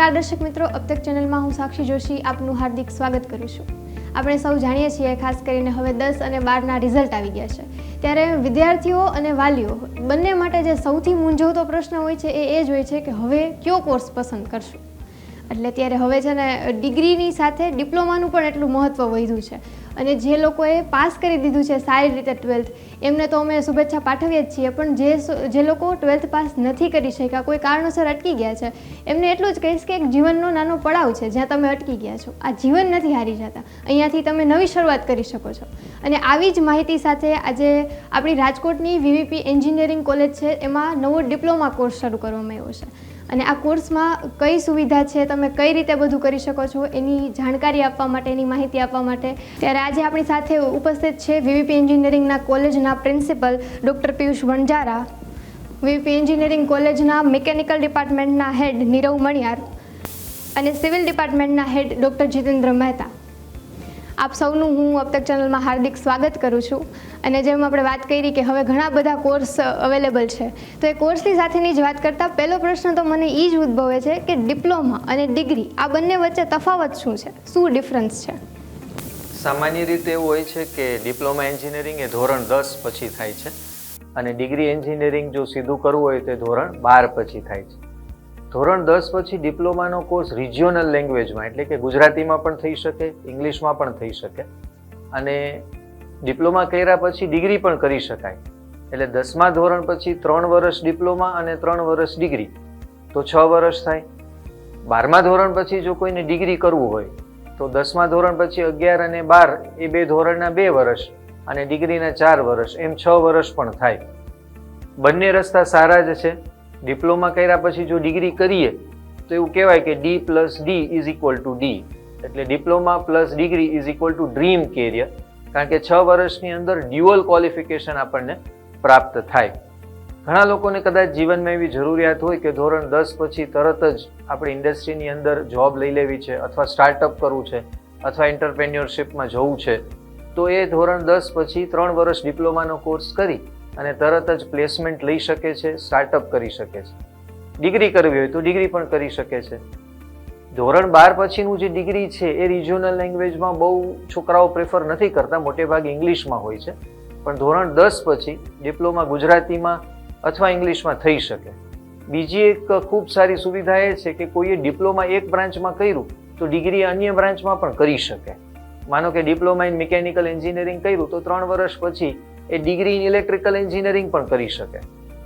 નમસ્કાર દર્શક મિત્રો અબતક ચેનલમાં હું સાક્ષી જોશી, આપનું હાર્દિક સ્વાગત કરું છું. આપણે સૌ જાણીએ છીએ, ખાસ કરીને હવે દસ અને બારના રિઝલ્ટ આવી ગયા છે. ત્યારે વિદ્યાર્થીઓ અને વાલીઓ, બંને માટે જે સૌથી મૂંઝવતો પ્રશ્ન હોય છે, એ એ જ હોય છે કે હવે કયો કોર્સ પસંદ કરશું? એટલે ત્યારે હવે છે ને ડિગ્રીની સાથે ડિપ્લોમાનું પણ એટલું મહત્ત્વ વધ્યું છે. અને જે લોકોએ પાસ કરી દીધું છે સારી રીતે ટ્વેલ્થ, એમને તો અમે શુભેચ્છા પાઠવીએ જ છીએ, પણ જે જે લોકો ટ્વેલ્થ પાસ નથી કરી શક્યા, કોઈ કારણોસર અટકી ગયા છે, એમને એટલું જ કહીશ કે એક જીવનનો નાનો પડાવ છે, જ્યાં તમે અટકી ગયા છો. આ જીવન નથી હારી જતા. અહીંયાથી તમે નવી શરૂઆત કરી શકો છો. અને આવી જ માહિતી સાથે આજે આપણી રાજકોટની વીવીપી એન્જિનિયરિંગ કોલેજ છે, એમાં નવો ડિપ્લોમા કોર્સ શરૂ કરવામાં આવ્યો છે. અને આ કોર્સમાં કઈ સુવિધા છે, તમે કઈ રીતે બધું કરી શકો છો, એની જાણકારી આપવા માટે, એની માહિતી આપવા માટે. ત્યારે આજે આપણી સાથે ઉપસ્થિત છે વીવીપી એન્જિનિયરિંગના કોલેજના principal doctor Piyush Vanjara VVP engineering કોલેજના મિકેનિકલ ડિપાર્ટમેન્ટના હેડ નીરવ મણિયાર અને સિવિલ ડિપાર્ટમેન્ટના હેડ ડૉક્ટર જીતેન્દ્ર મહેતા. આપ સૌનું હું અબતક ચેનલમાં હાર્દિક સ્વાગત કરું છું. અને જેમ આપણે વાત કરી કે હવે ઘણા બધા કોર્સ અવેલેબલ છે, તો એ કોર્સની સાથેની જ વાત કરતાં પહેલો પ્રશ્ન તો મને એ જ ઉદ્ભવે છે કે ડિપ્લોમા અને ડિગ્રી આ બંને વચ્ચે તફાવત શું છે? શું ડિફરન્સ છે? સામાન્ય રીતે એવું હોય છે કે ડિપ્લોમા એન્જિનિયરિંગ એ ધોરણ દસ પછી થાય છે અને ડિગ્રી એન્જિનિયરિંગ જો સીધું કરવું હોય તે ધોરણ બાર પછી થાય છે. ધોરણ દસ પછી ડિપ્લોમાનો કોર્સ રિજિયોનલ લેંગ્વેજમાં એટલે કે ગુજરાતીમાં પણ થઈ શકે, ઇંગ્લિશમાં પણ થઈ શકે. અને ડિપ્લોમા કર્યા પછી ડિગ્રી પણ કરી શકાય. એટલે દસમા ધોરણ પછી ત્રણ વર્ષ ડિપ્લોમા અને ત્રણ વર્ષ ડિગ્રી. તો છ વર્ષ થાય. બારમા ધોરણ પછી જો કોઈને ડિગ્રી કરવું હોય, તો દસમા ધોરણ પછી અગિયાર અને બાર એ બે ધોરણના બે વર્ષ અને ડિગ્રીના ચાર વર્ષ, એમ છ વર્ષ પણ થાય. બંને રસ્તા સારા જ છે. ડિપ્લોમા કર્યા પછી જો ડિગ્રી કરીએ, તો એવું કહેવાય કે D plus D is equal to D એટલે diploma plus degree is equal to dream career કારણ કે છ વર્ષની અંદર ડ્યુઅલ ક્વોલિફિકેશન આપણને પ્રાપ્ત થાય. ઘણા લોકોને કદાચ જીવનમાં એવી જરૂરિયાત હોય કે ધોરણ દસ પછી તરત જ આપણે ઇન્ડસ્ટ્રીની અંદર જોબ લઈ લેવી છે અથવા સ્ટાર્ટઅપ કરવું છે અથવા એન્ટરપ્રેન્યોરશિપમાં જવું છે, તો એ ધોરણ દસ પછી ત્રણ વર્ષ ડિપ્લોમાનો કોર્સ કરી અને તરત જ પ્લેસમેન્ટ લઈ શકે છે સ્ટાર્ટઅપ કરી શકે છે. ડિગ્રી કરવી હોય તો ડિગ્રી પણ કરી શકે છે. ધોરણ બાર પછીનું જે ડિગ્રી છે, એ રિજિયોનલ લેંગ્વેજમાં બહુ છોકરાઓ પ્રેફર નથી કરતા, મોટે ભાગે ઇંગ્લિશમાં હોય છે. પણ ધોરણ દસ પછી ડિપ્લોમા ગુજરાતીમાં અથવા ઇંગ્લિશમાં થઈ શકે. બીજી એક ખૂબ સારી સુવિધા એ છે કે કોઈએ ડિપ્લોમા એક બ્રાન્ચમાં કર્યું, તો ડિગ્રી અન્ય બ્રાન્ચમાં પણ કરી શકે. માનો કે ડિપ્લોમા ઇન મિકેનિકલ એન્જિનિયરિંગ કર્યું, તો ત્રણ વર્ષ પછી એ ડિગ્રી ઇન ઇલેક્ટ્રિકલ એન્જિનિયરિંગ પણ કરી શકે.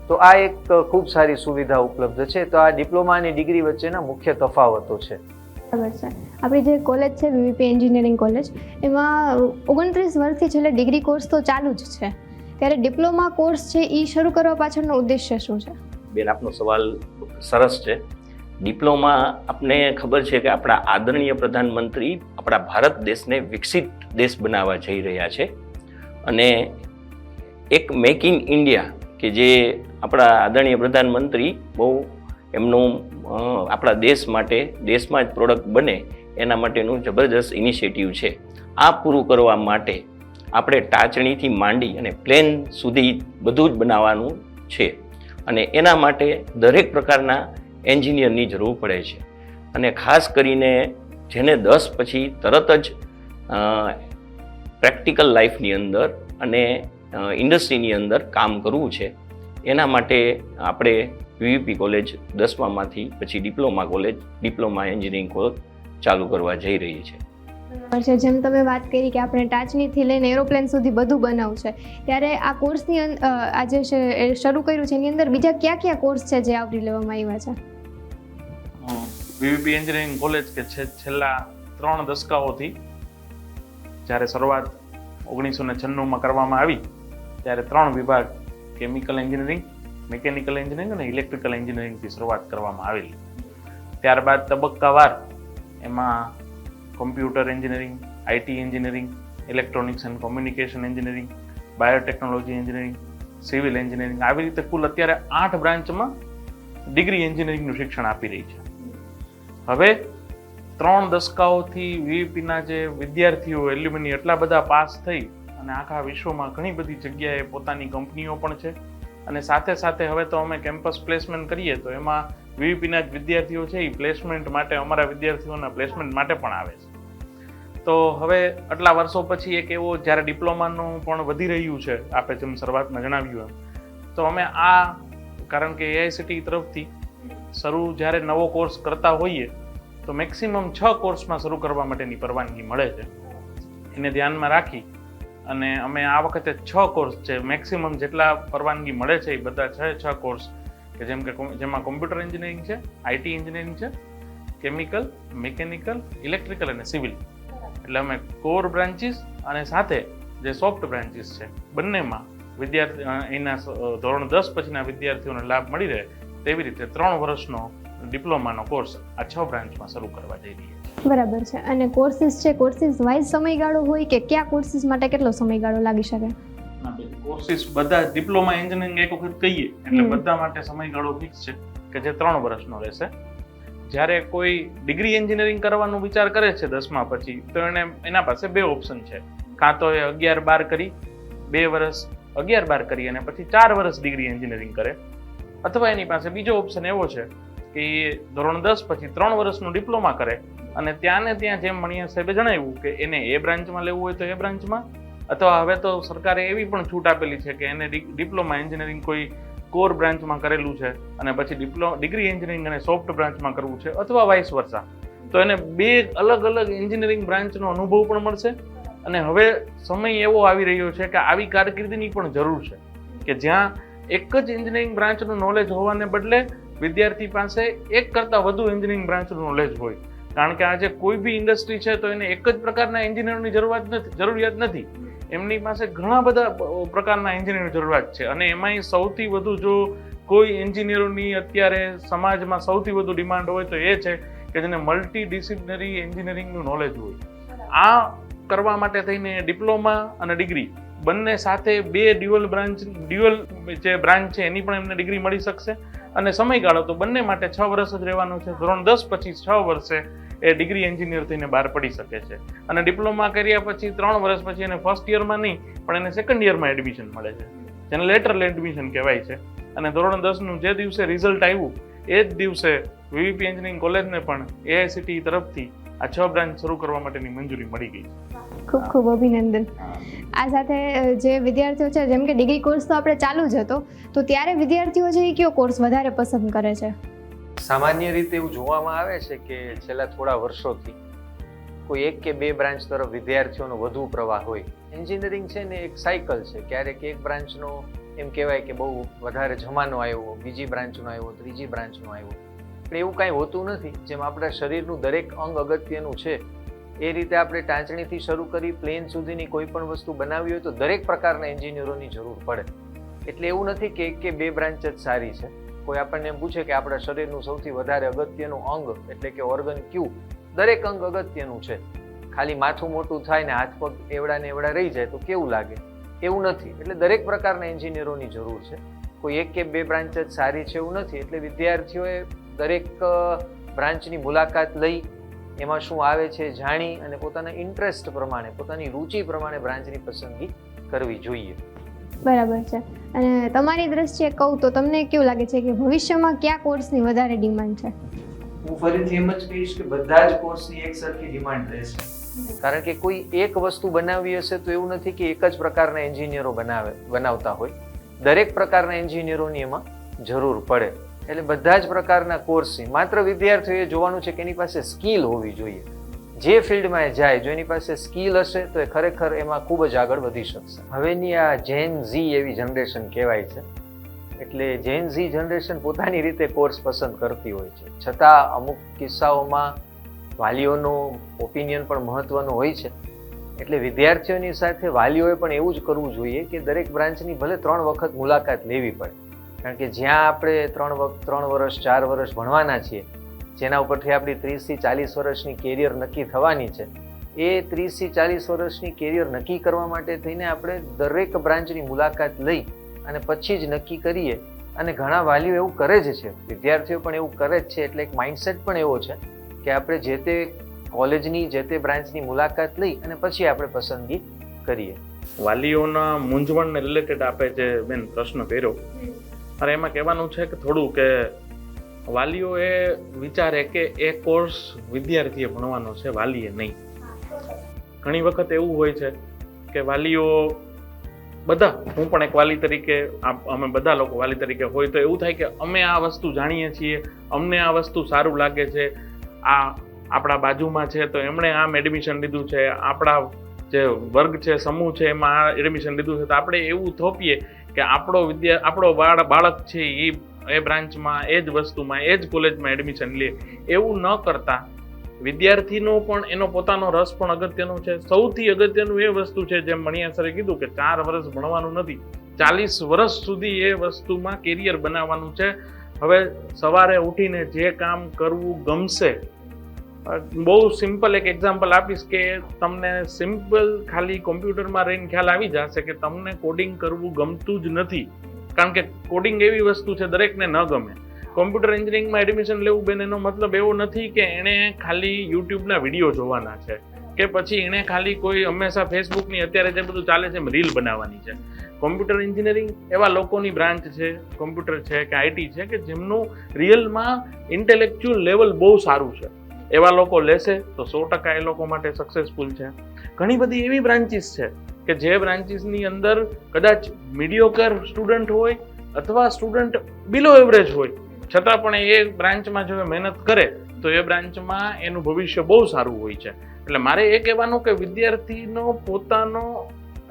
તો આ એક ખૂબ સારી સુવિધા ઉપલબ્ધ છે. તો આ ડિપ્લોમા અને ડિગ્રી વચ્ચેના મુખ્ય તફાવતો છે. બરાબર છે. આપણી જે કોલેજ છે વીવીપી એન્જિનિયરિંગ કોલેજ એમાં ઓગણત્રીસ વર્ષથી છેલ્લે ડિગ્રી કોર્સ તો ચાલુ જ છે. ત્યારે ડિપ્લોમા કોર્સ છે એ શરૂ કરવા પાછળનો ઉદ્દેશ્ય શું છે? બેન આપનો સવાલ સરસ છે. ડિપ્લોમા આપને ખબર છે કે આપણા આદરણીય પ્રધાનમંત્રી આપણા ભારત દેશને વિકસિત દેશ બનાવવા જઈ રહ્યા છે. અને એક મેક ઇન ઇન્ડિયા કે જે આપણા આદરણીય પ્રધાનમંત્રી બહુ એમનું આપણા દેશ માટે, દેશમાં જ પ્રોડક્ટ બને, એના માટેનું જબરદસ્ત ઇનિશિયેટિવ છે. આ પૂરું કરવા માટે આપણે ટાચણીથી માંડી અને પ્લેન સુધી બધું જ બનાવવાનું છે. અને એના માટે દરેક પ્રકારના એન્જિનિયરની જરૂર પડે છે. અને ખાસ કરીને જેને દસ પછી તરત જ પ્રેક્ટિકલ લાઈફની અંદર અને ઇન્ડસ્ટ્રીની અંદર કામ કરવું છે. એના માટે આપણે વીવીપી કોલેજ દસમામાંથી પછી diploma college diploma engineering course ચાલુ કરવા જઈ રહી છે. બરાબર છે. જેમ તમે વાત કરી કે આપણે ટાચનીથી લઈને એરોપ્લેન સુધી બધું બનાવવું છે ત્યારે આ કોર્સની આજે અ, છે એ શરૂ કર્યું છે એની અંદર બીજા કયા કયા કોર્સ છે જે આવરી લેવામાં આવ્યા છે? વીવીપી એન્જિનિયરિંગ કોલેજ કે છે છેલ્લા ત્રણ દશકાઓથી જ્યારે શરૂઆત ઓગણીસો ને છન્નુંમાં કરવામાં આવી ત્યારે ત્રણ વિભાગ કેમિકલ એન્જિનિયરિંગ મિકેનિકલ એન્જિનિયરિંગ અને ઇલેક્ટ્રિકલ એન્જિનિયરિંગથી શરૂઆત કરવામાં આવેલી. ત્યારબાદ તબક્કાવાર એમાં computer engineering IT engineering electronics and communication engineering biotechnology engineering civil engineering આવી રીતે કુલ અત્યારે આઠ બ્રાન્ચમાં ડિગ્રી એન્જિનિયરિંગનું શિક્ષણ આપી રહી છે. હવે ત્રણ દશકાઓથી વીવીપીના જે વિદ્યાર્થીઓ એલ્યુમિની એટલા બધા પાસ થઈ અને આખા વિશ્વમાં ઘણી બધી જગ્યાએ પોતાની કંપનીઓ પણ છે. અને સાથે સાથે હવે તો અમે કેમ્પસ પ્લેસમેન્ટ કરીએ તો એમાં વીવીપીના જ વિદ્યાર્થીઓ છે એ પ્લેસમેન્ટ માટે અમારા વિદ્યાર્થીઓના પ્લેસમેન્ટ માટે પણ આવે છે. તો હવે આટલા વર્ષો પછી એક એવો જ્યારે ડિપ્લોમાનું પણ વધી રહ્યું છે, આપે જેમ શરૂઆતમાં જણાવ્યું એમ, તો અમે આ, કારણ કે એઆઈસીટી તરફથી શરૂ જ્યારે નવો કોર્સ કરતા હોઈએ, તો મેક્સિમમ છ કોર્સમાં શરૂ કરવા માટેની પરવાનગી મળે છે. એને ધ્યાનમાં રાખી અને અમે આ વખતે છ કોર્સ છે. મેક્સિમમ જેટલા પરવાનગી મળે છે એ બધા છ છ કોર્સ કે જેમ કે જેમાં કોમ્પ્યુટર એન્જિનિયરિંગ છે આઈટી એન્જિનિયરિંગ છે કેમિકલ મિકેનિકલ ઇલેક્ટ્રિકલ અને સિવિલ એટલે અમે કોર બ્રાન્ચીસ અને સાથે જે સોફ્ટ બ્રાન્ચીસ છે, બંનેમાં વિદ્યાર્થી એના ધોરણ દસ પછીના વિદ્યાર્થીઓને લાભ મળી રહે તેવી રીતે ત્રણ વર્ષનો ડિપ્લોમાનો કોર્સ આ છ બ્રાન્ચમાં શરૂ કરવા જઈ રહ્યા બરાબર છે. અને કોર્સિસ છે કોર્સિસ વાઇઝ સમયગાળો હોય કે કયા કોર્સિસ માટે કેટલો સમયગાળો લાગી શકે? કોર્સિસ બધા ડિપ્લોમા એન્જિનિયરિંગ એક વખત કહીએ એટલે બધા માટે સમયગાળો ફિક્સ છે કે જે ત્રણ વર્ષનો રહેશે. જ્યારે કોઈ ડિગ્રી એન્જિનિયરિંગ કરવાનો વિચાર કરે છે દસમા પછી તો એને એના પાસે બે ઓપ્શન છે. કાં તો એ અગિયાર બાર કરી બે વર્ષ અગિયાર બાર કરી અને પછી ચાર વર્ષ ડિગ્રી એન્જિનિયરિંગ કરે. અથવા એની પાસે બીજો ઓપ્શન એવો છે કે એ ધોરણ દસ પછી ત્રણ વર્ષનું ડિપ્લોમા કરે અને ત્યાં ને ત્યાં જેમ મણિયા સાહેબે જણાવ્યું કે એને એ બ્રાન્ચમાં લેવું હોય તો એ બ્રાન્ચમાં, અથવા હવે તો સરકારે એવી પણ છૂટ આપેલી છે કે એને ડિપ્લોમા એન્જિનિયરિંગ કોઈ કોર બ્રાન્ચમાં કરેલું છે અને પછી ડિપ્લો, ડિગ્રી એન્જિનિયરિંગ અને સોફ્ટ બ્રાન્ચમાં કરવું છે અથવા વાઇસ વર્ષા તો એને બે અલગ અલગ એન્જિનિયરિંગ બ્રાન્ચનો અનુભવ પણ મળશે અને હવે સમય એવો આવી રહ્યો છે કે આવી કારકિર્દીની પણ જરૂર છે કે જ્યાં એક જ એન્જિનિયરિંગ બ્રાન્ચનું નોલેજ હોવાને બદલે વિદ્યાર્થી પાસે એક કરતાં વધુ એન્જિનિયરિંગ બ્રાન્ચનું નોલેજ હોય. કારણ કે આજે કોઈ બી ઇન્ડસ્ટ્રી છે, તો એને એક જ પ્રકારના એન્જિનિયરની જરૂરિયાત નથી જરૂરિયાત નથી. એમની પાસે ઘણા બધા પ્રકારના એન્જિનિયરની જરૂરિયાત છે. અને એમાંય સૌથી વધુ જો કોઈ એન્જિનિયરોની અત્યારે સમાજમાં સૌથી વધુ ડિમાન્ડ હોય, તો એ છે કે જેને મલ્ટી ડિસિપ્લિનરી એન્જિનિયરિંગનું નોલેજ હોય. આ કરવા માટે થઈને ડિપ્લોમા અને ડિગ્રી બંને સાથે બે ડ્યુઅલ બ્રાન્ચ ડ્યુઅલ જે બ્રાન્ચ છે, એની પણ એમને ડિગ્રી મળી શકશે. અને સમયગાળો તો બંને માટે છ વર્ષ જ રહેવાનો છે. ધોરણ દસ પછી છ વર્ષે એ ડિગ્રી એન્જિનિયર થઈને બહાર પડી શકે છે. અને ડિપ્લોમા કર્યા પછી ત્રણ વર્ષ પછી એને ફર્સ્ટ યરમાં નહીં, પણ એને સેકન્ડ યરમાં એડમિશન મળે છે. જેને લેટરલ એડમિશન કહેવાય છે. અને ધોરણ દસનું જે દિવસે રિઝલ્ટ આવ્યું, એ જ દિવસે વીવીપી એન્જિનિયરિંગ કોલેજને પણ એઆઈસીટી તરફથી આ છ બ્રાન્ચ શરૂ કરવા માટેની મંજૂરી મળી ગઈ ખૂબ ખૂબ અભિનંદન. આ સાથે જે વિદ્યાર્થીઓ છે, જેમ કે ડિગ્રી કોર્સ તો આપણે ચાલુ જ હતો, તો ત્યારે વિદ્યાર્થીઓ છે એ કયો કોર્સ વધારે પસંદ કરે છે? સામાન્ય રીતે એવું જોવામાં આવે છે કે છેલ્લા થોડા વર્ષોથી કોઈ એક કે બે બ્રાન્ચ તરફ વિદ્યાર્થીઓનો વધુ પ્રવાહ હોય. એન્જિનિયરિંગ છે ને એક સાયકલ છે. ક્યારેક એક બ્રાન્ચનો એમ કહેવાય કે બહુ વધારે જમાનો આવ્યો, બીજી બ્રાન્ચનો આવ્યો, ત્રીજી બ્રાન્ચનો આવ્યો. પણ એવું કાંઈ હોતું નથી. જેમ આપણા શરીરનું દરેક અંગ અગત્યનું છે. એ રીતે આપણે ટાંચણીથી શરૂ કરી પ્લેન સુધીની કોઈ પણ વસ્તુ બનાવવી હોય તો દરેક પ્રકારના એન્જિનિયરોની જરૂર પડે. એટલે એવું નથી કે એક કે બે બ્રાન્ચ જ સારી છે. કોઈ આપણને એમ પૂછે કે આપણા શરીરનું સૌથી વધારે અગત્યનું અંગ એટલે કે ઓર્ગન ક્યુ દરેક અંગ અગત્યનું છે. ખાલી માથું મોટું થાય ને હાથ પગ એવડા ને એવડા રહી જાય તો કેવું લાગે? એવું નથી. એટલે દરેક પ્રકારના એન્જિનિયરોની જરૂર છે. કોઈ એક કે બે બ્રાન્ચ જ સારી છે એવું નથી. એટલે વિદ્યાર્થીઓએ દરેક બ્રાન્ચની મુલાકાત લઈ, એમાં શું આવે છે જાણી અને પોતાના ઇન્ટરેસ્ટ પ્રમાણે, પોતાની રુચિ પ્રમાણે બ્રાન્ચની પસંદગી કરવી જોઈએ. બરાબર છે. અને તમારી દ્રષ્ટિએ કહું તો તમને કેવું લાગે છે કે ભવિષ્યમાં કયા કોર્સની વધારે ડિમાન્ડ છે? હું ફરીથી એમ જ કહીશ કે બધા જ કોર્સની એક સરખી ડિમાન્ડ રહેશે કારણ કે કોઈ એક વસ્તુ બનાવી હશે તો એવું નથી કે એક જ પ્રકારના એન્જિનિયરો બનાવે, બનાવતા હોય. દરેક પ્રકારના એન્જિનિયરોની એમાં જરૂર પડે. એટલે બધા જ પ્રકારના કોર્સની માત્ર વિદ્યાર્થીઓએ જોવાનું છે કે એની પાસે સ્કિલ હોવી જોઈએ. જે ફિલ્ડમાં એ જાય, જો એની પાસે સ્કિલ હશે, તો એ ખરેખર એમાં ખૂબ જ આગળ વધી શકશે. હવેની આ જેન ઝી એવી જનરેશન કહેવાય છે. એટલે જેન ઝી જનરેશન પોતાની રીતે કોર્સ પસંદ કરતી હોય છે. છતાં અમુક કિસ્સાઓમાં વાલીઓનો ઓપિનિયન પણ મહત્વનો હોય છે. એટલે વિદ્યાર્થીઓની સાથે વાલીઓએ પણ એવું જ કરવું જોઈએ કે દરેક બ્રાન્ચની ભલે ત્રણ વખત મુલાકાત લેવી પડે. કારણ કે જ્યાં આપણે ત્રણ વખત ત્રણ વર્ષ ચાર વર્ષ ભણવાના છીએ જેના ઉપરથી આપણી ત્રીસથી ચાલીસ વર્ષની કેરિયર નક્કી થવાની છે. એ ત્રીસથી ચાલીસ વર્ષની કેરિયર નક્કી કરવા માટે થઈને આપણે દરેક બ્રાન્ચની મુલાકાત લઈ અને પછી જ નક્કી કરીએ. અને ઘણા વાલીઓ એવું કરે જ છે. વિદ્યાર્થીઓ પણ એવું કરે જ છે. એટલે એક માઇન્ડસેટ પણ એવો છે કે આપણે જે તે કોલેજની જે તે બ્રાન્ચની મુલાકાત લઈ અને પછી આપણે પસંદગી કરીએ. વાલીઓના મૂંઝવણને રિલેટેડ આપે જે બેન પ્રશ્ન કર્યો. મારે એમાં કહેવાનું છે કે થોડું કે વાલીઓ એ વિચારે કે એ કોર્સ વિદ્યાર્થીએ ભણવાનો છે, વાલીએ નહીં. ઘણી વખત એવું હોય છે કે વાલીઓ બધા, હું પણ એક વાલી તરીકે અમે બધા લોકો વાલી તરીકે હોય તો એવું થાય કે અમે આ વસ્તુ જાણીએ છીએ, અમને આ વસ્તુ સારું લાગે છે, આ આપણા બાજુમાં છે તો એમણે આમ એડમિશન લીધું છે, આપણા જે વર્ગ છે, સમૂહ છે એમાં આ એડમિશન લીધું છે તો આપણે એવું થોપીએ કે આપણો વિદ્યા, આપણો બાળ બાળક છે એ એ બ્રાન્ચમાં એ જ વસ્તુમાં, એ જ કોલેજમાં એડમિશન લે, એવું ન કરતા. વિદ્યાર્થીનો પણ એનો પોતાનો રસ પણ અગત્યનો છે. સૌથી અગત્યનું એ વસ્તુ છે જેમ મણિયા સરે કીધું કે ચાર વર્ષ ભણવાનું નથી. ચાલીસ વર્ષ સુધી એ વસ્તુમાં કેરિયર બનાવવાનું છે. હવે સવારે ઉઠીને જે કામ કરવું ગમશે બહુ સિમ્પલ એક એક્ઝામ્પલ આપીશ કે તમને સિમ્પલ ખાલી કોમ્પ્યુટરમાં રહીને ખ્યાલ આવી જશે કે તમને કોડિંગ કરવું ગમતું જ નથી. કારણ કે કોડિંગ એવી વસ્તુ છે દરેકને ન ગમે. કોમ્પ્યુટર એન્જિનિયરિંગમાં એડમિશન લેવું બેન એનો મતલબ એવો નથી કે એણે ખાલી યુટ્યુબના વીડિયો જોવાના છે કે પછી એણે ખાલી કોઈ હંમેશા ફેસબુકની અત્યારે જે બધું ચાલે છે એમ રીલ બનાવવાની છે. કોમ્પ્યુટર એન્જિનિયરિંગ એવા લોકોની બ્રાન્ચ છે કોમ્પ્યુટર છે કે આઈટી છે કે જેમનું રિયલમાં ઇન્ટેલેક્ચ્યુઅલ લેવલ બહુ સારું છે. એવા લોકો લેશે તો સો ટકા એ લોકો માટે સક્સેસફુલ છે. ઘણી બધી એવી બ્રાન્ચીસ છે કે જે બ્રાન્ચીસની અંદર કદાચ મીડિયોકર સ્ટુડન્ટ હોય અથવા સ્ટુડન્ટ બિલો એવરેજ હોય, છતાં પણ એ બ્રાન્ચમાં જો એ મહેનત કરે, તો એ બ્રાન્ચમાં એનું ભવિષ્ય બહુ સારું હોય છે. એટલે મારે એ કહેવાનું કે વિદ્યાર્થીનો પોતાનો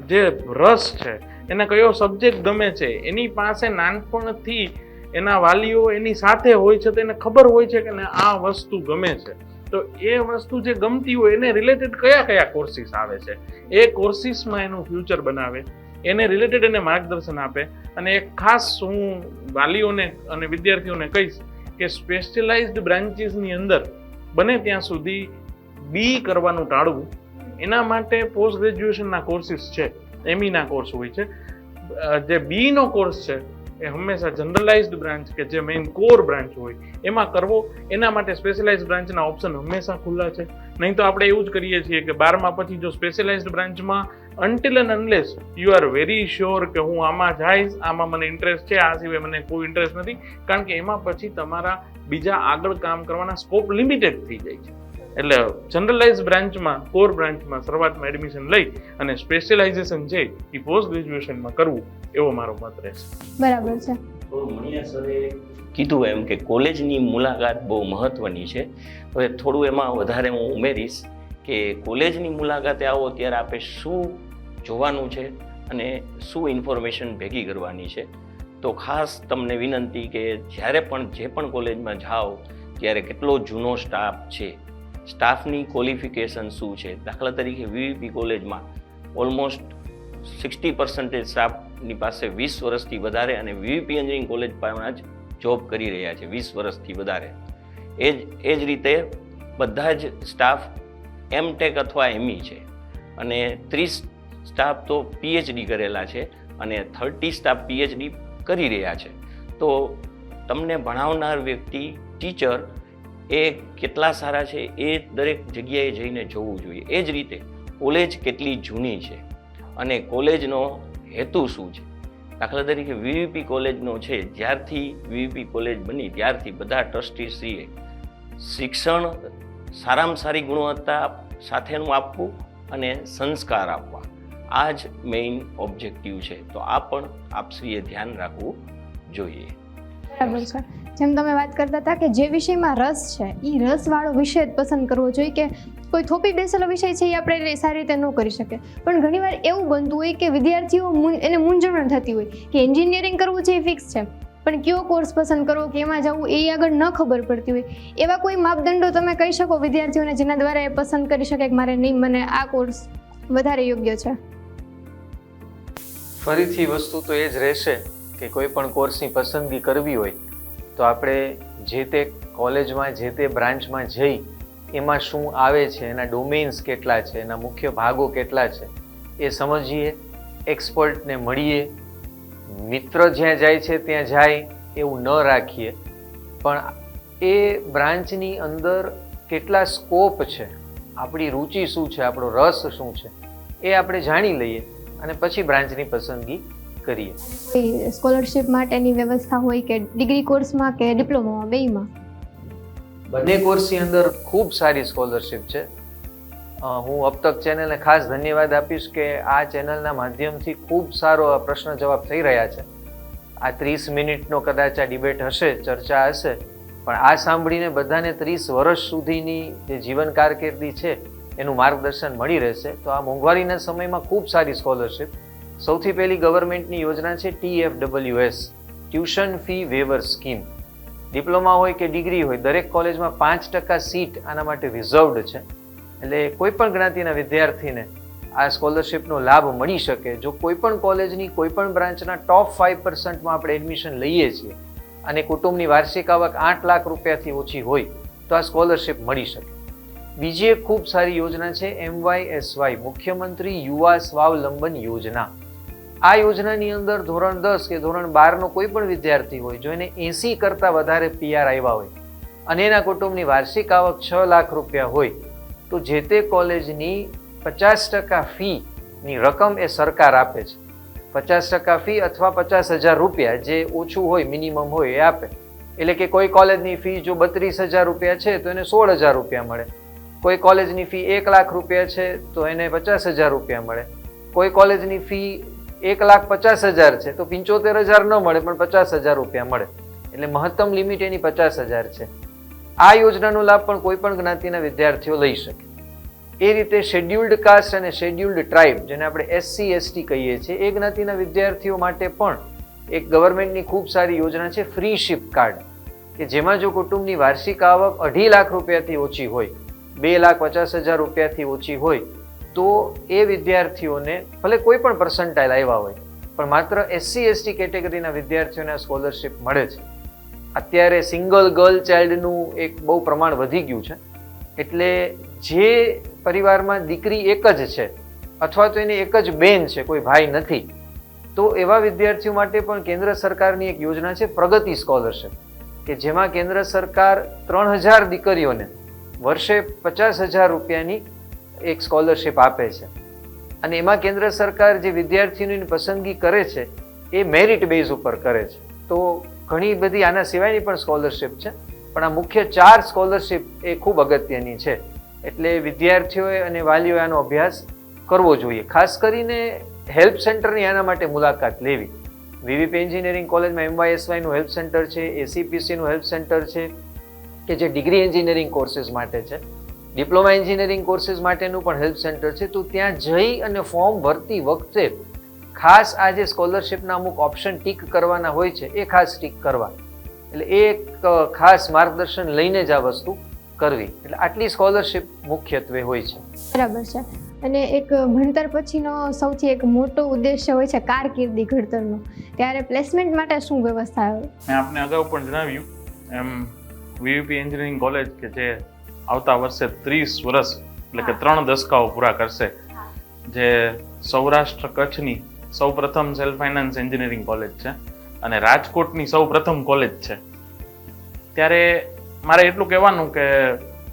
જે રસ છે, એને કયો સબ્જેક્ટ ગમે છે, એની પાસે નાનપણથી એના વાલીઓ એની સાથે હોય છે તો એને ખબર હોય છે કે આ વસ્તુ ગમે છે. તો એ વસ્તુ જે ગમતી હોય એને રિલેટેડ કયા કયા કોર્સિસ આવે છે? એ કોર્સિસમાં એનું ફ્યુચર બનાવે, એને રિલેટેડ એને માર્ગદર્શન આપે, અને એક ખાસ હું વાલીઓને અને વિદ્યાર્થીઓને કહીશ કે સ્પેશિયલાઇઝ્ડ બ્રાન્ચીસની અંદર બને ત્યાં સુધી બી કરવાનું ટાળવું, એના માટે પોસ્ટ ગ્રેજ્યુએશનના કોર્સિસ છે એમીના કોર્સ હોય છે. જે બીનો કોર્સ છે એ હંમેશા જનરલાઇઝ્ડ બ્રાન્ચ કે જે મેઇન કોર બ્રાન્ચ હોય, એમાં કરવો, એના માટે સ્પેશિયલાઇઝ બ્રાન્ચના ઓપ્શન હંમેશા ખુલ્લા છે. નહીં તો આપણે એવું જ કરીએ છીએ કે બારમા પછી જો specialized બ્રાન્ચમાં until and unless you are very sure કે હું આમાં જઈશ, આમાં મને ઇન્ટરેસ્ટ છે, આ સિવાય મને કોઈ ઇન્ટરેસ્ટ નથી, કારણ કે એમાં પછી તમારા બીજા આગળ કામ કરવાના સ્કોપ લિમિટેડ થઈ જાય છે. એટલે જનરલાઇઝ બ્રાન્ચમાં કોર બ્રાન્ચમાં શરૂઆતમાં એડમિશન લઈ અને સ્પેશિયલાઇઝેશન છે એ પોસ્ટ ગ્રેજ્યુએશનમાં કરવું એવો મારો મત રહેશે. બરાબર છે. મણિયા સરે કીધું એમ કે કોલેજની મુલાકાત બહુ મહત્વની છે. હવે થોડું એમાં વધારે હું ઉમેરીશ કે કોલેજની મુલાકાતે આવો ત્યારે આપણે શું જોવાનું છે અને શું ઇન્ફોર્મેશન ભેગી કરવાની છે. તો ખાસ તમને વિનંતી કે જ્યારે પણ જે પણ કોલેજમાં જાઓ ત્યારે કેટલો જૂનો સ્ટાફ છે સ્ટાફની ક્વોલિફિકેશન શું છે? દાખલા તરીકે વીવીપી કોલેજમાં ઓલમોસ્ટ સિક્સટી પર્સન્ટેજ સ્ટાફની પાસે વીસ વર્ષથી વધારે અને વીવીપી એન્જિનિયરિંગ કોલેજ પણ જ જોબ કરી રહ્યા છે, વીસ વર્ષથી વધારે. એ જ એ જ રીતે બધા જ સ્ટાફ એમટેક અથવા એમઈ છે અને ત્રીસ સ્ટાફ તો પીએચડી કરેલા છે અને થર્ટી સ્ટાફ પીએચડી કરી રહ્યા છે. તો તમને ભણાવનાર વ્યક્તિ, ટીચર એ કેટલા સારા છે એ દરેક જગ્યાએ જઈને જોવું જોઈએ. એ જ રીતે કોલેજ કેટલી જૂની છે અને કોલેજનો હેતુ શું છે? દાખલા તરીકે વીવીપી કોલેજનો છે, જ્યારથી વીવીપી કોલેજ બની, ત્યારથી બધા ટ્રસ્ટીશ્રીએ શિક્ષણ સારામાં સારી ગુણવત્તા સાથેનું આપવું અને સંસ્કાર આપવા. આ જ મેઇન ઓબ્જેક્ટિવ છે. તો આ પણ આપશ્રીએ ધ્યાન રાખવું જોઈએ. બરાબર છે. જેમ તમે વાત કરતા હતા કે જે વિષયમાં રસ છે એ રસવાળો વિષય જ પસંદ કરવો જોઈએ કે કોઈ થોપી બેસેલો વિષય છે એ આપણે સારી રીતે ન કરી શકે પણ ઘણીવાર એવું બનતું હોય કે વિદ્યાર્થીઓ એને મૂંઝવણ થતી હોય કે એન્જિનિયરિંગ કરવું છે એ ફિક્સ છે. પણ કયો કોર્સ પસંદ કરવો કે એમાં જવું, એ આગળ ન ખબર પડતી હોય. એવા કોઈ માપદંડો તમે કહી શકો વિદ્યાર્થીઓને જેના દ્વારા એ પસંદ કરી શકે કે મારે નહીં, મને આ કોર્સ વધારે યોગ્ય છે? ફરીથી વસ્તુ તો એ જ રહેશે કે કોઈ પણ કોર્સની પસંદગી કરવી હોય તો આપણે જે તે કોલેજમાં, જે તે બ્રાન્ચમાં જઈ, એમાં શું આવે છે, એના ડોમેન્સ કેટલા છે, એના મુખ્ય ભાગો કેટલા છે, એ સમજીએ, એક્સપર્ટને મળીએ. મિત્ર જ્યાં જાય છે, ત્યાં જાય, એવું ન રાખીએ. પણ એ બ્રાન્ચની અંદર કેટલા સ્કોપ છે, આપણી રુચિ શું છે, આપણો રસ શું છે, એ આપણે જાણી લઈએ અને પછી બ્રાન્ચની પસંદગી કરીએ. સ્કોલરશિપ માટેની વ્યવસ્થા હોય કે ડિગ્રી કોર્સમાં કે ડિપ્લોમામાં બેયમાં? બંને કોર્સની અંદર ખૂબ સારી સ્કોલરશિપ છે. હું અપતક ચેનલને ખાસ ધન્યવાદ આપીશ કે આ ચેનલના માધ્યમથી ખૂબ સારો આ પ્રશ્ન જવાબ થઈ રહ્યા છે. આ ત્રીસ મિનિટનો કદાચ આ ડિબેટ હશે ચર્ચા હશે પણ આ સાંભળીને બધાને ત્રીસ વર્ષ સુધીની જે જીવન કારકિર્દી છે એનું માર્ગદર્શન મળી રહેશે. તો આ મોંઘવારીના સમયમાં ખૂબ સારી સ્કોલરશિપ સૌથી પહેલી ગવર્મેન્ટની યોજના છે TFWS tuition fee waiver scheme. Diploma હોય કે ડિગ્રી હોય, દરેક કોલેજમાં પાંચ ટકા સીટ આના માટે રિઝર્વડ છે. એટલે કોઈ પણ જ્ઞાતિના વિદ્યાર્થીને આ સ્કોલરશિપનો લાભ મળી શકે. જો કોઈ પણ કોલેજની, કોઈ પણ બ્રાન્ચના ટોપ ફાઇવ પર્સન્ટમાં આપણે એડમિશન લઈએ છીએ અને કુટુંબની વાર્ષિક આવક આઠ લાખ રૂપિયાથી ઓછી હોય, તો આ સ્કોલરશિપ મળી શકે. બીજી એક ખૂબ સારી યોજના છે એમવાયએસવાય મુખ્યમંત્રી યુવા સ્વાવલંબન યોજના. આ યોજનાની અંદર ધોરણ દસ કે ધોરણ બારનો કોઈ પણ વિદ્યાર્થી હોય, જો એને એસી કરતાં વધારે પીઆર આવ્યા હોય અને એના કુટુંબની વાર્ષિક આવક છ લાખ રૂપિયા હોય, તો જે તે કોલેજની પચાસ ટકા ફીની રકમ એ સરકાર આપે છે. પચાસ ટકા ફી અથવા પચાસ હજાર રૂપિયા જે ઓછું હોય, મિનિમમ હોય એ આપે. એટલે કે કોઈ કોલેજની ફી જો બત્રીસ હજાર રૂપિયા છે, તો એને સોળ હજાર રૂપિયા મળે. કોઈ કોલેજની ફી એક લાખ રૂપિયા છે, તો એને પચાસ હજાર રૂપિયા મળે. કોઈ કોલેજની ફી એક લાખ પચાસ હજાર છે, તો પંચોતેર હજાર ન મળે, પણ પચાસ હજાર રૂપિયા મળે. એટલે મહત્તમ લિમિટ એની પચાસ હજાર છે. આ યોજનાનો લાભ પણ કોઈ પણ જ્ઞાતિના વિદ્યાર્થીઓ લઈ શકે. એ રીતે શેડ્યુલ્ડ કાસ્ટ અને શેડ્યુલ્ડ ટ્રાઇબ જેને આપણે એસસી એસટી કહીએ છીએ, એ જ્ઞાતિના વિદ્યાર્થીઓ માટે પણ એક ગવર્મેન્ટની ખૂબ સારી યોજના છે ફ્રી શિપ કાર્ડ કે જેમાં જો કુટુંબની વાર્ષિક આવક અઢી લાખ રૂપિયાથી ઓછી હોય, બે લાખ પચાસ હજાર રૂપિયાથી ઓછી હોય તો એ વિદ્યાર્થીઓને ભલે કોઈ પણ પર્સન્ટાઇલ આવ્યા હોય, પણ માત્ર એસસી એસટી કેટેગરીના વિદ્યાર્થીઓને સ્કોલરશિપ મળે છે. અત્યારે સિંગલ ગર્લ ચાઇલ્ડનું એક બહુ પ્રમાણ વધી ગયું છે. એટલે જે પરિવારમાં દીકરી એક જ છે, અથવા તો એની એક જ બેન છે, કોઈ ભાઈ નથી, તો એવા વિદ્યાર્થીઓ માટે પણ કેન્દ્ર સરકારની એક યોજના છે, પ્રગતિ સ્કોલરશિપ કે જેમાં કેન્દ્ર સરકાર ત્રણ હજાર દીકરીઓને વર્ષે પચાસ હજાર રૂપિયાની એક સ્કોલરશિપ આપે છે. અને એમાં કેન્દ્ર સરકાર જે વિદ્યાર્થીઓની પસંદગી કરે છે, એ મેરિટ બેઝ ઉપર કરે છે. તો ઘણી બધી આના સિવાયની પણ સ્કોલરશિપ છે, પણ આ મુખ્ય ચાર સ્કોલરશિપ એ ખૂબ અગત્યની છે. એટલે વિદ્યાર્થીઓએ અને વાલીઓએ આનો અભ્યાસ કરવો જોઈએ. ખાસ કરીને હેલ્પ સેન્ટરની આના માટે મુલાકાત લેવી. વીવીપી એન્જિનિયરિંગ કોલેજમાં એમવાયએસવાયનું હેલ્પ સેન્ટર છે એસીપીસીનું હેલ્પ સેન્ટર છે, કે જે ડિગ્રી એન્જિનિયરિંગ કોર્સીસ માટે છે. ડિપ્લોમા એન્જિનિયરિંગ કોર્સિસ માટેનું પણ હેલ્પ સેન્ટર છે. તો ત્યાં જઈ અને ફોર્મ ભરતી વખતે ખાસ આ જે સ્કોલરશિપના અમુક ઓપ્શન ટીક કરવાના હોય છે એ ખાસ ટીક કરવા. એટલે એ એક ખાસ માર્ગદર્શન લઈને જ આ વસ્તુ કરવી. એટલે આટલી સ્કોલરશિપ મુખ્યત્વે હોય છે. બરાબર છે. અને એક ભણતર પછીનો સૌથી એક મોટો ઉદ્દેશ્ય હોય છે કારકિર્દી ઘડતરનો. ત્યારે પ્લેસમેન્ટ માટે શું વ્યવસ્થા હોય? મેં આપને અગાઉ પણ જણાવ્યું એમ વીવીપી એન્જિનિયરિંગ કોલેજ કે જે આવતા વર્ષે ત્રીસ વર્ષ એટલે કે ત્રણ દશકાઓ પૂરા કરશે. જે સૌરાષ્ટ્ર કચ્છની સૌ પ્રથમ સેલ્ફ ફાઇનાન્સ એન્જિનિયરિંગ કોલેજ છે અને રાજકોટની સૌ પ્રથમ કોલેજ છે. ત્યારે મારે એટલું કહેવાનું કે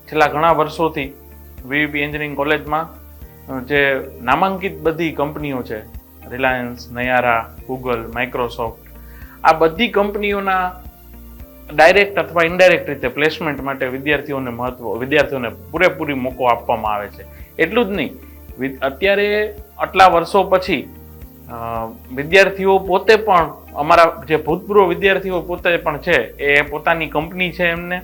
છેલ્લા ઘણા વર્ષોથી વીવીપી એન્જિનિયરિંગ કોલેજમાં જે નામાંકિત બધી કંપનીઓ છે રિલાયન્સ નયારા ગૂગલ માઇક્રોસોફ્ટ આ બધી કંપનીઓના ડાયરેક્ટ અથવા ઇનડાયરેક્ટ રીતે પ્લેસમેન્ટ માટે વિદ્યાર્થીઓને મહત્વ, વિદ્યાર્થીઓને પૂરેપૂરી મોકો આપવામાં આવે છે. એટલું જ નહીં અત્યારે આટલા વર્ષો પછી વિદ્યાર્થીઓ પોતે પણ અમારા જે ભૂતપૂર્વ વિદ્યાર્થીઓ પોતે પણ છે, એ પોતાની કંપની છે એમને.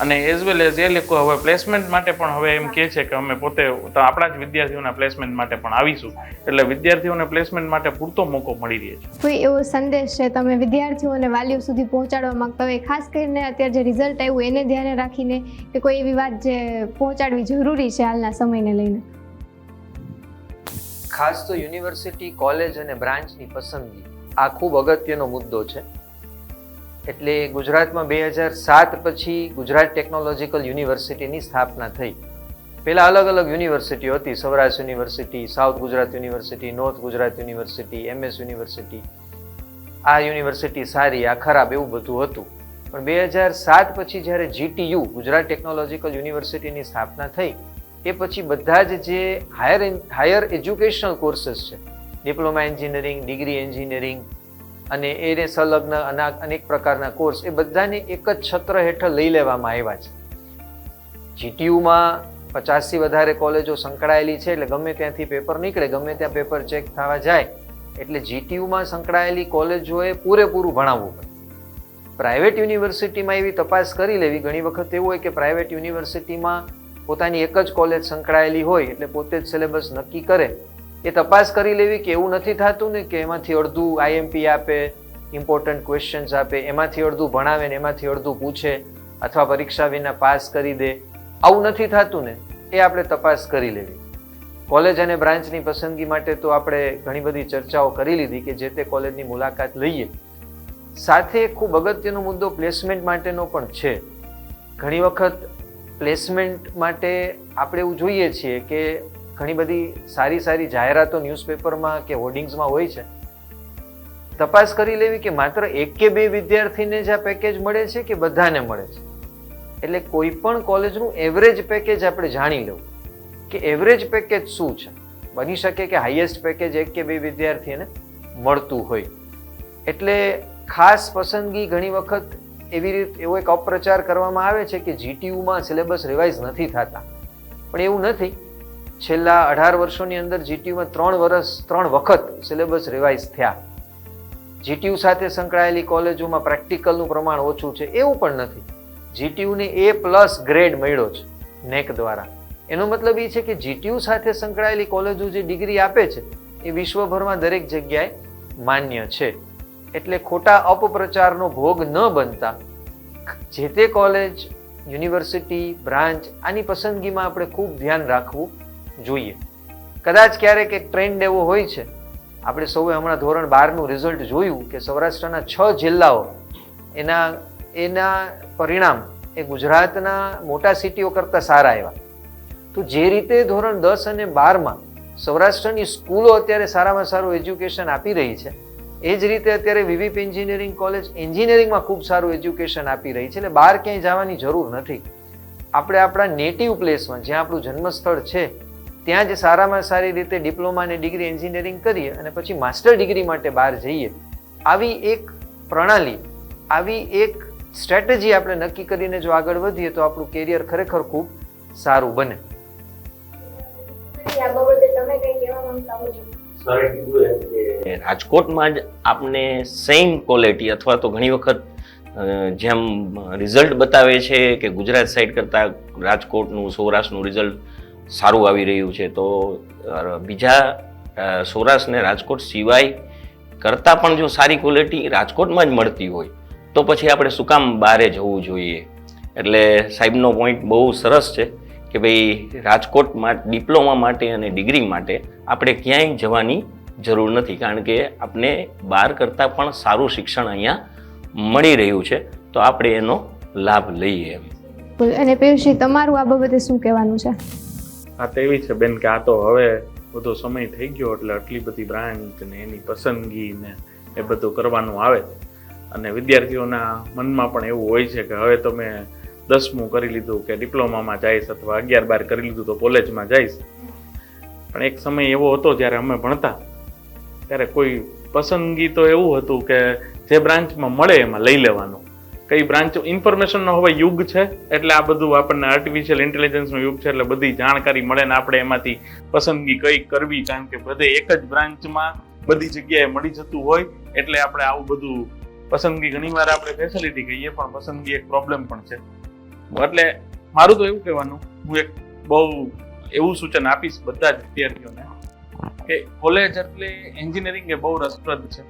અને એઝ વેલ એઝ એ લોકો હવે પ્લેસમેન્ટ માટે પણ હવે એમ કહે છે કે અમે પોતે તો આપણા જ વિદ્યાર્થીઓના પ્લેસમેન્ટ માટે પણ આવીશું. એટલે વિદ્યાર્થીઓને પ્લેસમેન્ટ માટે પૂરતો મોકો મળી રહે છે. કોઈ એવો સંદેશ છે તમે વિદ્યાર્થીઓને વાલીઓ સુધી પહોંચાડવા માંગતા હોય? ખાસ કરીને અત્યારે જે રિઝલ્ટ આવ્યું એને ધ્યાને રાખીને કે કોઈ એવી વાત જે પહોંચાડવી જરૂરી છે હાલના સમયને લઈને? ખાસ તો યુનિવર્સિટી કોલેજ અને બ્રાન્ચની પસંદગી આ ખૂબ અગત્યનો મુદ્દો છે. એટલે ગુજરાતમાં બે હજાર સાત પછી ગુજરાત ટેકનોલોજીકલ યુનિવર્સિટીની સ્થાપના થઈ. પહેલાં અલગ અલગ યુનિવર્સિટીઓ હતી. Saurashtra university, south Gujarat university, north Gujarat university, MS university. આ યુનિવર્સિટી સારી, આ ખરાબ એવું બધું હતું. પણ બે હજાર સાત પછી જ્યારે જીટીયુ, ગુજરાત ટેકનોલોજીકલ યુનિવર્સિટીની સ્થાપના થઈ, એ પછી બધા જ જે હાયર હાયર એજ્યુકેશનલ કોર્સીસ છે, ડિપ્લોમા એન્જિનિયરિંગ, ડિગ્રી એન્જિનિયરિંગ અને એને સંલગ્ન અના અનેક પ્રકારના કોર્સ, એ બધાને એક જ છત્ર હેઠળ લઈ લેવામાં આવ્યા છે. જીટીયુમાં પચાસથી વધારે કોલેજો સંકળાયેલી છે, એટલે ગમે ત્યાંથી પેપર નીકળે, ગમે ત્યાં પેપર ચેક થવા જાય, એટલે જીટીયુમાં સંકળાયેલી કોલેજોએ પૂરેપૂરું ભણાવવું પડે. પ્રાઇવેટ યુનિવર્સિટીમાં એવી તપાસ કરી લેવી. ઘણી વખત એવું હોય કે પ્રાઇવેટ યુનિવર્સિટીમાં પોતાની એક જ કોલેજ સંકળાયેલી હોય, એટલે પોતે જ સિલેબસ નક્કી કરે એ તપાસ કરી લેવી કે એવું નથી થતું ને કે એમાંથી અડધું આઈએમપી આપે ઇમ્પોર્ટન્ટ ક્વેશ્ચન્સ આપે, એમાંથી અડધું ભણાવે ને એમાંથી અડધું પૂછે અથવા પરીક્ષા વિના પાસ કરી દે. આવું નથી થતું ને, એ આપણે તપાસ કરી લેવી. કોલેજ અને બ્રાન્ચની પસંદગી માટે તો આપણે ઘણી બધી ચર્ચાઓ કરી લીધી કે જે તે કોલેજની મુલાકાત લઈએ. સાથે ખૂબ અગત્યનો મુદ્દો પ્લેસમેન્ટ માટેનો પણ છે. ઘણી વખત પ્લેસમેન્ટ માટે આપણે એવું જોઈએ છીએ કે ઘણી બધી સારી સારી જાહેરાતો ન્યૂઝપેપરમાં કે હોર્ડિંગ્સમાં હોય છે. તપાસ કરી લેવી કે માત્ર એક કે બે વિદ્યાર્થીને જ આ પેકેજ મળે છે કે બધાને મળે છે? એટલે કોઈ પણ કોલેજનું એવરેજ પેકેજ આપણે જાણી લેવું કે એવરેજ પેકેજ શું છે? બની શકે કે હાઈએસ્ટ પેકેજ એક કે બે વિદ્યાર્થીને મળતું હોય. એટલે ખાસ પસંદગી ઘણી વખત એવી રીતે, એવો એક અપપ્રચાર કરવામાં આવે છે કે જીટીયુમાં સિલેબસ રિવાઇઝ નથી થતા. પણ એવું નથી. છેલ્લા અઢાર વર્ષોની અંદર જીટીયુમાં ત્રણ વર્ષ ત્રણ વખત સિલેબસ રિવાઇઝ થયા. જીટીયુ સાથે સંકળાયેલી કોલેજોમાં પ્રેક્ટિકલનું પ્રમાણ ઓછું છે, એવું પણ નથી. જીટીયુને એ પ્લસ ગ્રેડ મળ્યો છે, નેક દ્વારા. એનો મતલબ એ છે કે જીટીયુ સાથે સંકળાયેલી કોલેજો જે ડિગ્રી આપે છે, એ વિશ્વભરમાં દરેક જગ્યાએ માન્ય છે. એટલે ખોટા અપપ્રચારનો ભોગ ન બનતા, જે તે કોલેજ, યુનિવર્સિટી, બ્રાન્ચ, આની પસંદગીમાં આપણે ખૂબ ધ્યાન રાખવું જોઈએ. કદાચ ક્યારેક એક ટ્રેન્ડ એવો હોય છે. આપણે સૌએ હમણાં ધોરણ બારનું રિઝલ્ટ જોયું કે સૌરાષ્ટ્રના છ જિલ્લાઓ એના એના પરિણામ એ ગુજરાતના મોટા સિટીઓ કરતાં સારા આવ્યા. તો જે રીતે ધોરણ દસ અને બારમાં સૌરાષ્ટ્રની સ્કૂલો અત્યારે સારામાં સારું એજ્યુકેશન આપી રહી છે, એ જ રીતે અત્યારે વિવિપ એન્જિનિયરિંગ કોલેજ એન્જિનિયરિંગમાં ખૂબ સારું એજ્યુકેશન આપી રહી છે, એટલે બહાર ક્યાંય જવાની જરૂર નથી. આપણે આપણા નેટિવ પ્લેસમાં જ્યાં આપણું જન્મસ્થળ છે ત્યાં જ સારામાં સારી રીતે ડિપ્લોમા અને ડિગ્રી એન્જિનિયરિંગ કરીએ અને પછી માસ્ટર ડિગ્રી માટે બહાર જઈએ. આવી એક પ્રણાલી આવી એક સ્ટ્રેટેજી આપણે નક્કી કરીને જો આગળ વધીએ તો આપણું કેરિયર ખરેખર ખૂબ સારું બને. આ બાબતે તમે કંઈ કહેવા માંગતા હો? સરે કીધું એમ કે રાજકોટમાં જ આપને સેમ ક્વોલિટી અથવા તો ઘણી વખત જેમ રિઝલ્ટ બતાવે છે કે ગુજરાત સાઈડ કરતાં રાજકોટનું સૌરાષ્ટ્રનું રિઝલ્ટ સારું આવી રહ્યું છે. તો બીજા સૌરાષ્ટ્રને રાજકોટ સિવાય કરતાં પણ જો સારી ક્વોલિટી રાજકોટમાં જ મળતી હોય, તો પછી આપણે શું કામ બહારે જવું જોઈએ? એટલે સાહેબનો પોઈન્ટ બહુ સરસ છે કે ભાઈ રાજકોટમાં ડિપ્લોમા માટે અને ડિગ્રી માટે આપણે ક્યાંય જવાની જરૂર નથી. કારણ કે આપણે બહાર કરતાં પણ સારું શિક્ષણ અહીંયા મળી રહ્યું છે. તો આપણે એનો લાભ લઈએ એમ. અને પિયુષજી તમારું આ બાબતે શું કહેવાનું છે? આ તો એવી છે બેન કે આ તો હવે બધો સમય થઈ ગયો એટલે આટલી બધી બ્રાન્ચ ને એની પસંદગી ને એ બધું કરવાનું આવે. અને વિદ્યાર્થીઓના મનમાં પણ એવું હોય છે કે હવે તો મેં દસમું કરી લીધું કે ડિપ્લોમામાં જઈશ અથવા અગિયાર બાર કરી લીધું તો કોલેજમાં જઈશ. પણ એક સમય એવો હતો જ્યારે અમે ભણતા, ત્યારે કોઈ પસંદગી તો એવું હતું કે જે બ્રાન્ચમાં મળે એમાં લઈ લેવાનું. કઈ બ્રાન્ચ ઇન્ફોર્મેશનનો હવે યુગ છે. એટલે આ બધું આપણને આર્ટિફિશિયલ ઇન્ટેલિજન્સનો યુગ છે, એટલે બધી જાણકારી મળે ને આપણે એમાંથી પસંદગી કઈ કરવી, કારણ કે બધે એક જ બ્રાન્ચમાં બધી જગ્યાએ મળી જતું હોય, એટલે આપણે આવું બધું પસંદગી ઘણીવાર આપણે ફેસિલિટી કહીએ, પણ પસંદગી એક પ્રોબ્લેમ પણ છે. એટલે મારું તો એવું કહેવાનું, હું એક બહુ એવું સૂચન આપીશ બધા જ વિદ્યાર્થીઓને, કે કોલેજ એટલે એન્જિનિયરિંગ એ બહુ રસપ્રદ છે.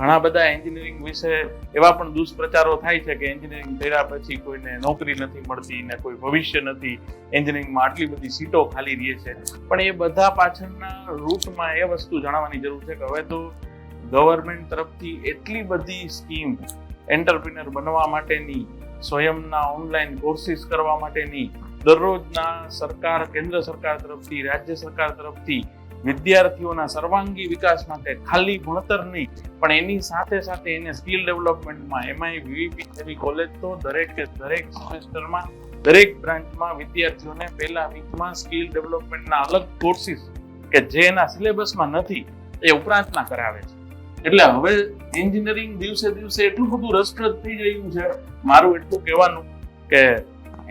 ઘણા બધા એન્જિનિયરિંગ વિશે એવા પણ દુષ્પ્રચારો થાય છે કે એન્જિનિયરિંગ કર્યા પછી કોઈને નોકરી નથી મળતી ને કોઈ ભવિષ્ય નથી. એન્જિનિયરિંગમાં આટલી બધી સીટો ખાલી રહે છે. પણ એ બધા પાછળના રૂટમાં એ વસ્તુ જણાવવાની જરૂર છે કે હવે તો ગવર્મેન્ટ તરફથી એટલી બધી સ્કીમ એન્ટરપ્રિનર બનવા માટેની, સ્વયંના ઓનલાઈન કોર્સિસ કરવા માટેની દરરોજના સરકાર, કેન્દ્ર સરકાર તરફથી, રાજ્ય સરકાર તરફથી વિદ્યાર્થીઓના સર્વાંગી વિકાસ માટે ખાલી ભણતર નહીં, પણ એની સાથે સાથે એને સ્કિલ ડેવલપમેન્ટમાં એમાંય વીવીપી જેવી કોલેજ તો દરેક દરેક સેમેસ્ટરમાં, દરેક બ્રાન્ચમાં વિદ્યાર્થીઓને પહેલા વીકમાં સ્કિલ ડેવલપમેન્ટના અલગ કોર્સિસ કે જે એના સિલેબસમાં નથી, એ ઉપરાંતના કરાવે છે. એટલે હવે એન્જિનિયરિંગ દિવસે દિવસે એટલું બધું રસપ્રદ થઈ ગયું છે. મારું એટલું કહેવાનું કે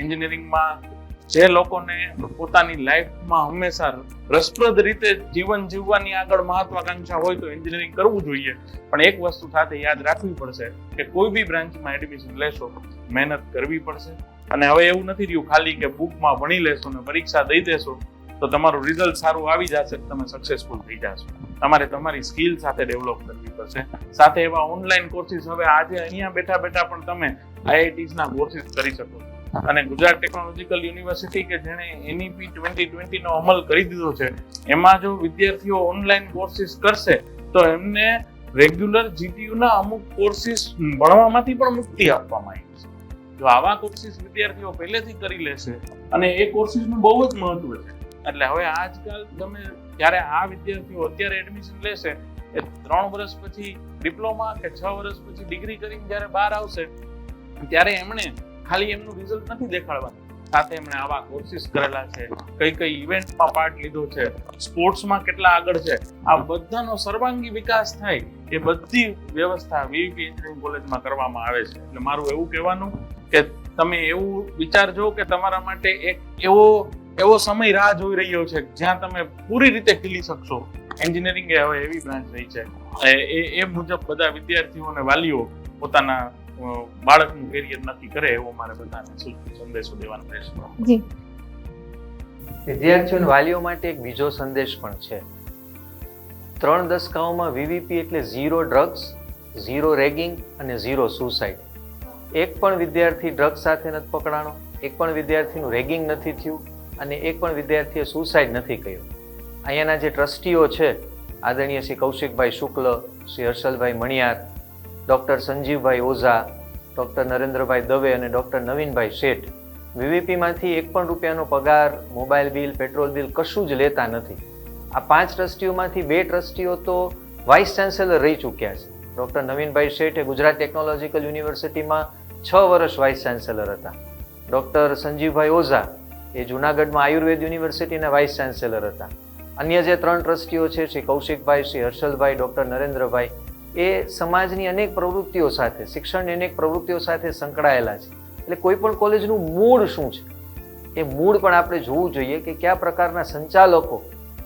એન્જિનિયરિંગમાં જે લોકોને પોતાની લાઈફમાં હંમેશા રસપ્રદ રીતે જીવન જીવવાની આગળ મહત્વાકાંક્ષા હોય તો એન્જિનિયરિંગ કરવું જોઈએ. પણ એક વસ્તુ સાથે યાદ રાખવી પડશે કે કોઈ બી બ્રાન્ચમાં એડમિશન લેશો, મહેનત કરવી પડશે. અને હવે એવું નથી રહ્યું ખાલી કે બુકમાં ભણી લેશો ને પરીક્ષા દઈ દેશો, તો તમારું રિઝલ્ટ સારું આવી જશે તમે સક્સેસફુલ થઈ જશો. તમારે તમારી સ્કિલ સાથે ડેવલપ કરવી પડશે. સાથે એવા ઓનલાઈન કોર્સિસ હવે આજે અહીંયા બેઠા બેઠા પણ તમે આઈઆઈટીના કોર્સિસ કરી શકો છો. અને ગુજરાત ટેકનોલોજીકલ યુનિવર્સિટી કે જેણે એનઈપી ટ્વેન્ટી ટ્વેન્ટીનો અમલ કરી દીધો છે, એમાં જો વિદ્યાર્થીઓ ઓનલાઈન કોર્સિસ કરશે, તો એમને રેગ્યુલર જીટીયુના અમુક કોર્સિસ ભણવામાંથી પણ મુક્તિ આપવામાં આવી છે. જો આવા કોર્સિસ વિદ્યાર્થીઓ પહેલેથી કરી લેશે, અને એ કોર્સિસનું બહુ જ મહત્વ છે. એટલે હવે આજકાલ તમે જ્યારે આ વિદ્યાર્થીઓ અત્યારે એડમિશન લેશે, એ ત્રણ વર્ષ પછી ડિપ્લોમા કે છ વર્ષ પછી ડિગ્રી કરીને જ્યારે બહાર આવશે, ત્યારે એમણે ખાલી એમનું રિઝલ્ટ નથી દેખાડવાનું સાથે એમણે આવા કોર્સિસ કરેલા છે, કઈ કઈ ઇવેન્ટમાં પાર્ટ લીધો છે સ્પોર્ટ્સમાં કેટલા આગળ છે, આ બધાનો સર્વાંગી વિકાસ થાય એ બધી વ્યવસ્થા વીવીપી એન્જિનિયરિંગ કોલેજમાં કરવામાં આવે છે. એટલે મારું એવું કહેવાનું કે તમે એવું વિચારજો કે તમારા માટે એક એવો એવો સમય રાહ જોઈ રહ્યો છે, જ્યાં તમે પૂરી રીતે ખીલી શકશો. એન્જિનિયરિંગ એ હવે એવી બ્રાન્ચ રહી છે. એ- એ મુજબ બધા વિદ્યાર્થીઓ અને વાલીઓ પોતાના બાળકનું કેરિયર નક્કી કરે એવો મારે બધાને સંદેશો દેવાનો રહેશે જી. વિદ્યાર્થીઓ વાલીઓ માટે એક બીજો સંદેશ પણ છે. ત્રણ દસકાઓમાં વીવીપી એટલે ઝીરો ડ્રગ્સ ઝીરો રેગિંગ અને ઝીરો સુસાઇડ. એક પણ વિદ્યાર્થી ડ્રગ્સ સાથે નથી પકડાણો એક પણ વિદ્યાર્થીનું રેગિંગ નથી થયું અને એક પણ વિદ્યાર્થીએ સુસાઇડ નથી કર્યો. અહીંયાના જે ટ્રસ્ટીઓ છે આદરણીય શ્રી કૌશિકભાઈ શુક્લ શ્રી હર્ષલભાઈ મણિયાર ડૉક્ટર સંજીવભાઈ ઓઝા, ડૉક્ટર નરેન્દ્રભાઈ દવે અને ડૉક્ટર નવીનભાઈ શેઠ વીવીપીમાંથી એક પણ રૂપિયાનો પગાર, મોબાઈલ બિલ, પેટ્રોલ બિલ કશું જ લેતા નથી. આ પાંચ ટ્રસ્ટીઓમાંથી બે ટ્રસ્ટીઓ તો વાઇસ ચાન્સેલર રહી ચૂક્યા છે. ડૉક્ટર નવીનભાઈ શેઠ ગુજરાત ટેકનોલોજીકલ યુનિવર્સિટીમાં છ વર્ષ વાઇસ ચાન્સેલર હતા. ડૉક્ટર સંજીવભાઈ ઓઝા એ જુનાગઢમાં આયુર્વેદ યુનિવર્સિટીના વાઇસ ચાન્સેલર હતા. અન્ય જે ત્રણ ટ્રસ્ટીઓ છે, શ્રી કૌશિકભાઈ, શ્રી હર્ષલભાઈ, ડૉક્ટર નરેન્દ્રભાઈ એ સમાજની અનેક પ્રવૃત્તિઓ સાથે, શિક્ષણની અનેક પ્રવૃત્તિઓ સાથે સંકળાયેલા છે. એટલે કોઈ પણ કોલેજનું મૂળ શું છે? એ મૂળ પણ આપણે જોવું જોઈએ કે કયા પ્રકારના સંચાલકો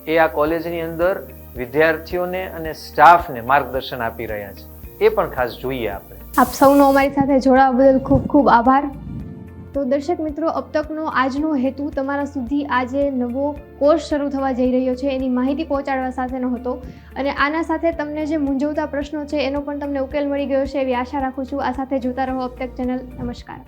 એ આ કોલેજની અંદર વિદ્યાર્થીઓને અને સ્ટાફને માર્ગદર્શન આપી રહ્યા છે. એ પણ ખાસ જોઈએ આપણે. આપ સૌનો અમારી સાથે જોડાવા બદલ ખૂબ ખૂબ આભાર. તો દર્શક મિત્રો, અબ તકનો આજનો હેતુ તમારા સુધી આજે નવો કોર્સ શરૂ થવા જઈ રહ્યો છે. એની માહિતી પહોંચાડવા સાથેનો હતો અને આના સાથે તમને જે મૂંઝવતા પ્રશ્નો છે, એનો પણ તમને ઉકેલ મળી ગયો છે એવી આશા રાખું છું. આ સાથે જોતા રહો અબ તક ચેનલ. નમસ્કાર.